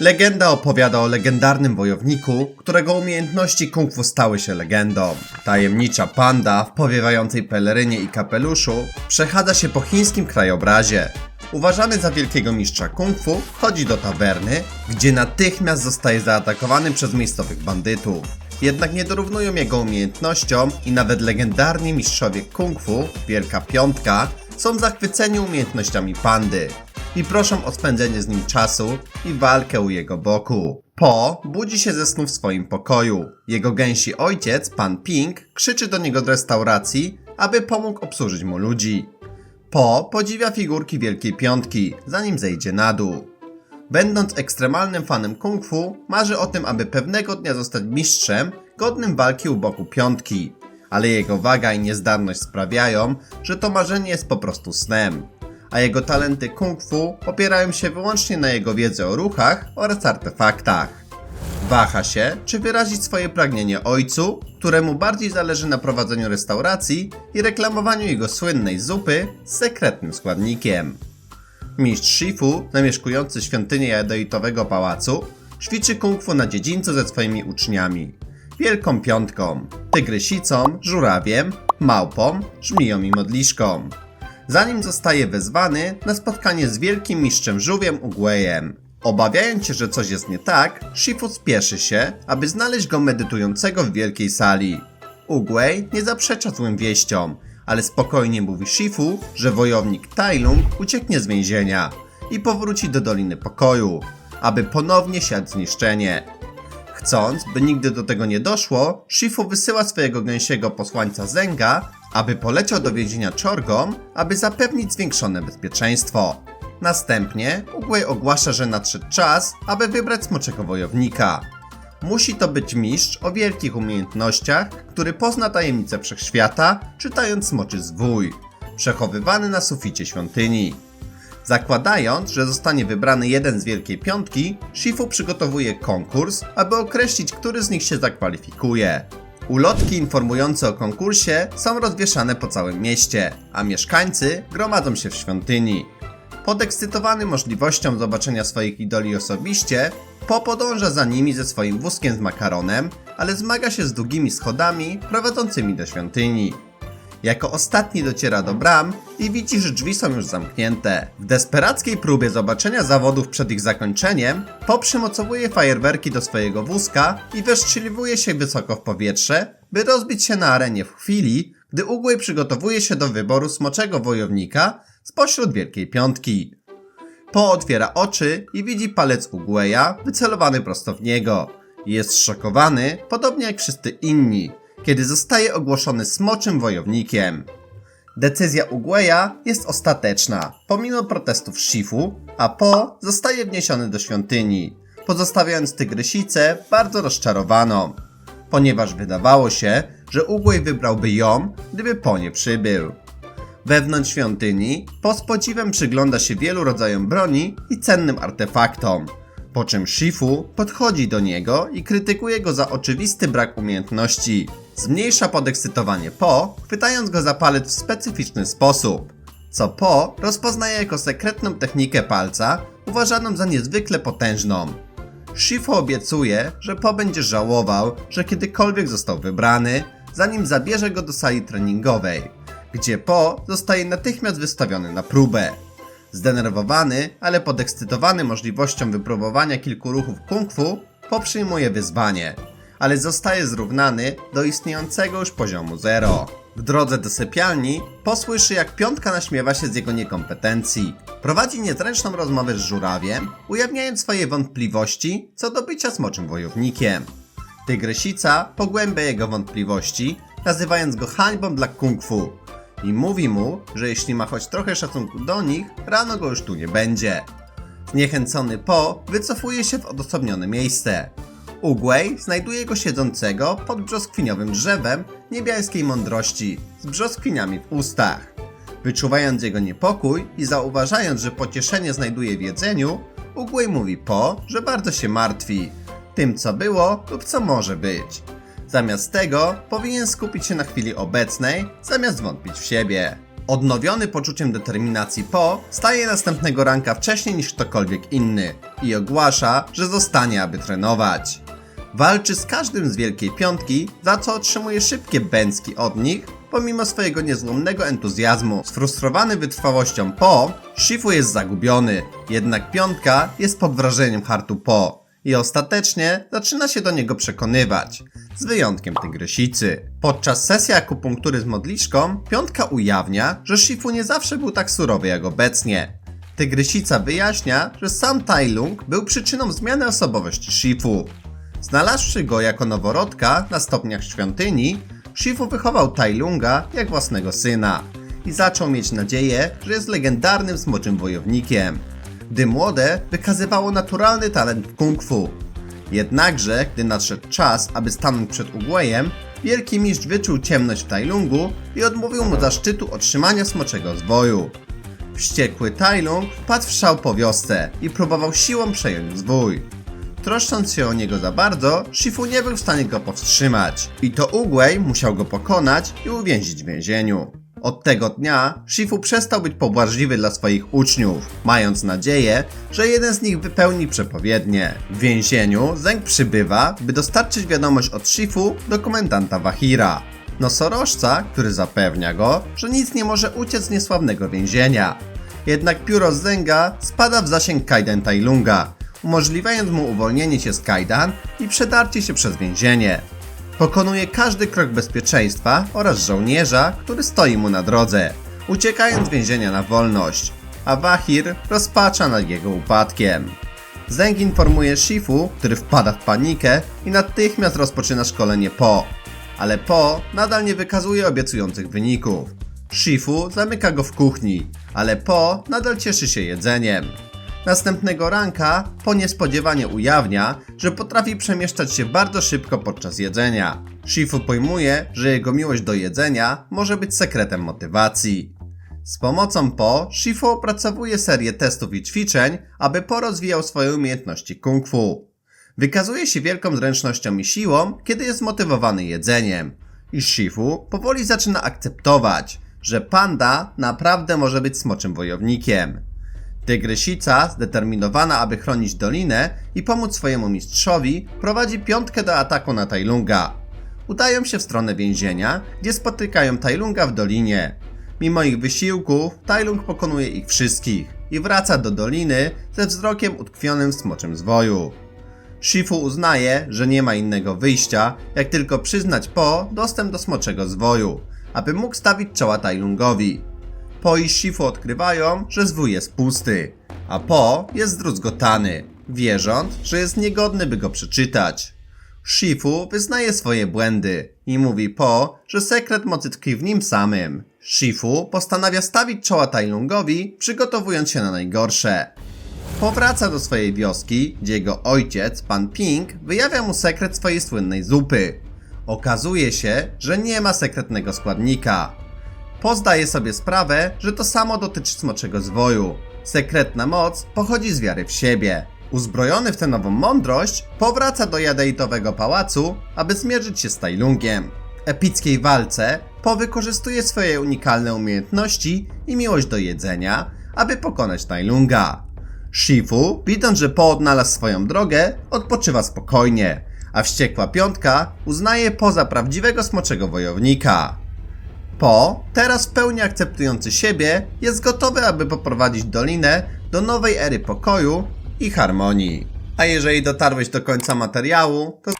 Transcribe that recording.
Legenda opowiada o legendarnym wojowniku, którego umiejętności kung fu stały się legendą. Tajemnicza panda w powiewającej pelerynie i kapeluszu przechadza się po chińskim krajobrazie. Uważany za wielkiego mistrza kung fu, chodzi do tawerny, gdzie natychmiast zostaje zaatakowany przez miejscowych bandytów. Jednak nie dorównują jego umiejętnościom i nawet legendarni mistrzowie kung fu, Wielka Piątka, są zachwyceni umiejętnościami pandy i proszą o spędzenie z nim czasu i walkę u jego boku. Po budzi się ze snu w swoim pokoju. Jego gęsi ojciec, pan Pink, krzyczy do niego do restauracji, aby pomógł obsłużyć mu ludzi. Po podziwia figurki Wielkiej Piątki, zanim zejdzie na dół. Będąc ekstremalnym fanem kung fu, marzy o tym, aby pewnego dnia zostać mistrzem godnym walki u boku piątki. Ale jego waga i niezdarność sprawiają, że to marzenie jest po prostu snem. A jego talenty kung fu opierają się wyłącznie na jego wiedzy o ruchach oraz artefaktach. Waha się, czy wyrazić swoje pragnienie ojcu, któremu bardziej zależy na prowadzeniu restauracji i reklamowaniu jego słynnej zupy z sekretnym składnikiem. Mistrz Shifu, zamieszkujący świątynię jadeitowego pałacu, ćwiczy kung fu na dziedzińcu ze swoimi uczniami. Wielką piątką, tygrysicą, żurawiem, małpą, żmiją i modliszką. Zanim zostaje wezwany na spotkanie z wielkim mistrzem żółwiem Ugwejem. Obawiając się, że coś jest nie tak, Shifu spieszy się, aby znaleźć go medytującego w wielkiej sali. Ugwei nie zaprzecza złym wieściom, ale spokojnie mówi Shifu, że wojownik Tailung ucieknie z więzienia i powróci do Doliny Pokoju, aby ponownie siać zniszczenie. Chcąc, by nigdy do tego nie doszło, Shifu wysyła swojego gęsiego posłańca Zenga, aby poleciał do więzienia Chorgom, aby zapewnić zwiększone bezpieczeństwo. Następnie Ugwei ogłasza, że nadszedł czas, aby wybrać smoczego wojownika. Musi to być mistrz o wielkich umiejętnościach, który pozna tajemnice wszechświata, czytając smoczy zwój, przechowywany na suficie świątyni. Zakładając, że zostanie wybrany jeden z Wielkiej Piątki, Shifu przygotowuje konkurs, aby określić, który z nich się zakwalifikuje. Ulotki informujące o konkursie są rozwieszane po całym mieście, a mieszkańcy gromadzą się w świątyni. Podekscytowany możliwością zobaczenia swoich idoli osobiście, Po podąża za nimi ze swoim wózkiem z makaronem, ale zmaga się z długimi schodami prowadzącymi do świątyni. Jako ostatni dociera do bram i widzi, że drzwi są już zamknięte. W desperackiej próbie zobaczenia zawodów przed ich zakończeniem, Po przymocowuje fajerwerki do swojego wózka i wyszczeliwuje się wysoko w powietrze, by rozbić się na arenie w chwili, gdy Ugłej przygotowuje się do wyboru smoczego wojownika spośród Wielkiej Piątki. Po otwiera oczy i widzi palec Ugweja wycelowany prosto w niego. Jest szokowany, podobnie jak wszyscy inni, kiedy zostaje ogłoszony smoczym wojownikiem. Decyzja Ugweja jest ostateczna, pomimo protestów Shifu, a Po zostaje wniesiony do świątyni, pozostawiając tygrysicę bardzo rozczarowaną, ponieważ wydawało się, że Ugwej wybrałby ją, gdyby Po nie przybył. Wewnątrz świątyni Po z podziwem przygląda się wielu rodzajom broni i cennym artefaktom, po czym Shifu podchodzi do niego i krytykuje go za oczywisty brak umiejętności. Zmniejsza podekscytowanie Po, chwytając go za palec w specyficzny sposób, co Po rozpoznaje jako sekretną technikę palca, uważaną za niezwykle potężną. Shifu obiecuje, że Po będzie żałował, że kiedykolwiek został wybrany, zanim zabierze go do sali treningowej, gdzie Po zostaje natychmiast wystawiony na próbę. Zdenerwowany, ale podekscytowany możliwością wypróbowania kilku ruchów kung fu, Po przyjmuje wyzwanie, ale zostaje zrównany do istniejącego już poziomu 0. W drodze do sypialni posłyszy jak piątka naśmiewa się z jego niekompetencji. Prowadzi niezręczną rozmowę z żurawiem, ujawniając swoje wątpliwości co do bycia smoczym wojownikiem. Tygrysica pogłębia jego wątpliwości, nazywając go hańbą dla kung fu i mówi mu, że jeśli ma choć trochę szacunku do nich, rano go już tu nie będzie. Zniechęcony Po wycofuje się w odosobnione miejsce. Ugwej znajduje go siedzącego pod brzoskwiniowym drzewem niebiańskiej mądrości z brzoskwiniami w ustach. Wyczuwając jego niepokój i zauważając, że pocieszenie znajduje w jedzeniu, Ugwej mówi Po, że bardzo się martwi tym co było lub co może być. Zamiast tego powinien skupić się na chwili obecnej, zamiast wątpić w siebie. Odnowiony poczuciem determinacji Po staje następnego ranka wcześniej niż ktokolwiek inny i ogłasza, że zostanie, aby trenować. Walczy z każdym z Wielkiej Piątki, za co otrzymuje szybkie bęcki od nich, pomimo swojego niezłomnego entuzjazmu. Sfrustrowany wytrwałością Po, Shifu jest zagubiony, jednak Piątka jest pod wrażeniem hartu Po i ostatecznie zaczyna się do niego przekonywać, z wyjątkiem tygrysicy. Podczas sesji akupunktury z modliszką, Piątka ujawnia, że Shifu nie zawsze był tak surowy jak obecnie. Tygrysica wyjaśnia, że sam Tai Lung był przyczyną zmiany osobowości Shifu. Znalazłszy go jako noworodka na stopniach świątyni, Shifu wychował Tai Lunga jak własnego syna i zaczął mieć nadzieję, że jest legendarnym smoczym wojownikiem. Gdy młode, wykazywało naturalny talent w kung fu. Jednakże, gdy nadszedł czas, aby stanąć przed Ugwejem, wielki mistrz wyczuł ciemność w Tai Lungu i odmówił mu zaszczytu otrzymania smoczego zwoju. Wściekły Tai Lung wpadł w szał po wiosce i próbował siłą przejąć zwój. Troszcząc się o niego za bardzo, Shifu nie był w stanie go powstrzymać. I to Uguay musiał go pokonać i uwięzić w więzieniu. Od tego dnia Shifu przestał być pobłażliwy dla swoich uczniów, mając nadzieję, że jeden z nich wypełni przepowiednię. W więzieniu Zeng przybywa, by dostarczyć wiadomość od Shifu do komendanta Wahira. Nosorożca, który zapewnia go, że nic nie może uciec z niesławnego więzienia. Jednak pióro Zenga spada w zasięg Kaiden Tailunga, umożliwiając mu uwolnienie się z kajdan i przedarcie się przez więzienie. Pokonuje każdy krok bezpieczeństwa oraz żołnierza, który stoi mu na drodze, uciekając z więzienia na wolność, a Wahir rozpacza nad jego upadkiem. Zeng informuje Shifu, który wpada w panikę i natychmiast rozpoczyna szkolenie Po, ale Po nadal nie wykazuje obiecujących wyników. Shifu zamyka go w kuchni, ale Po nadal cieszy się jedzeniem. Następnego ranka Po niespodziewanie ujawnia, że potrafi przemieszczać się bardzo szybko podczas jedzenia. Shifu pojmuje, że jego miłość do jedzenia może być sekretem motywacji. Z pomocą Po, Shifu opracowuje serię testów i ćwiczeń, aby Po rozwijał swoje umiejętności kung fu. Wykazuje się wielką zręcznością i siłą, kiedy jest zmotywowany jedzeniem. I Shifu powoli zaczyna akceptować, że panda naprawdę może być smoczym wojownikiem. Tygrysica, zdeterminowana, aby chronić dolinę i pomóc swojemu mistrzowi, prowadzi piątkę do ataku na Tailunga. Udają się w stronę więzienia, gdzie spotykają Tailunga w dolinie. Mimo ich wysiłków, Tailung pokonuje ich wszystkich i wraca do doliny ze wzrokiem utkwionym w smoczym zwoju. Shifu uznaje, że nie ma innego wyjścia, jak tylko przyznać Po dostęp do smoczego zwoju, aby mógł stawić czoła Tailungowi. Po i Shifu odkrywają, że zwój jest pusty, a Po jest zdruzgotany, wierząc, że jest niegodny, by go przeczytać. Shifu wyznaje swoje błędy i mówi Po, że sekret mocy tkwi w nim samym. Shifu postanawia stawić czoła Tailungowi, przygotowując się na najgorsze. Powraca do swojej wioski, gdzie jego ojciec, pan Ping, wyjawia mu sekret swojej słynnej zupy. Okazuje się, że nie ma sekretnego składnika. Po zdaje sobie sprawę, że to samo dotyczy smoczego zwoju. Sekretna moc pochodzi z wiary w siebie. Uzbrojony w tę nową mądrość, powraca do jadeitowego pałacu, aby zmierzyć się z Tailungiem. W epickiej walce Po wykorzystuje swoje unikalne umiejętności i miłość do jedzenia, aby pokonać Tailunga. Shifu, widząc, że Po odnalazł swoją drogę, odpoczywa spokojnie, a wściekła piątka uznaje Po za prawdziwego smoczego wojownika. Po, teraz w pełni akceptujący siebie, jest gotowy, aby poprowadzić dolinę do nowej ery pokoju i harmonii. A jeżeli dotarłeś do końca materiału, to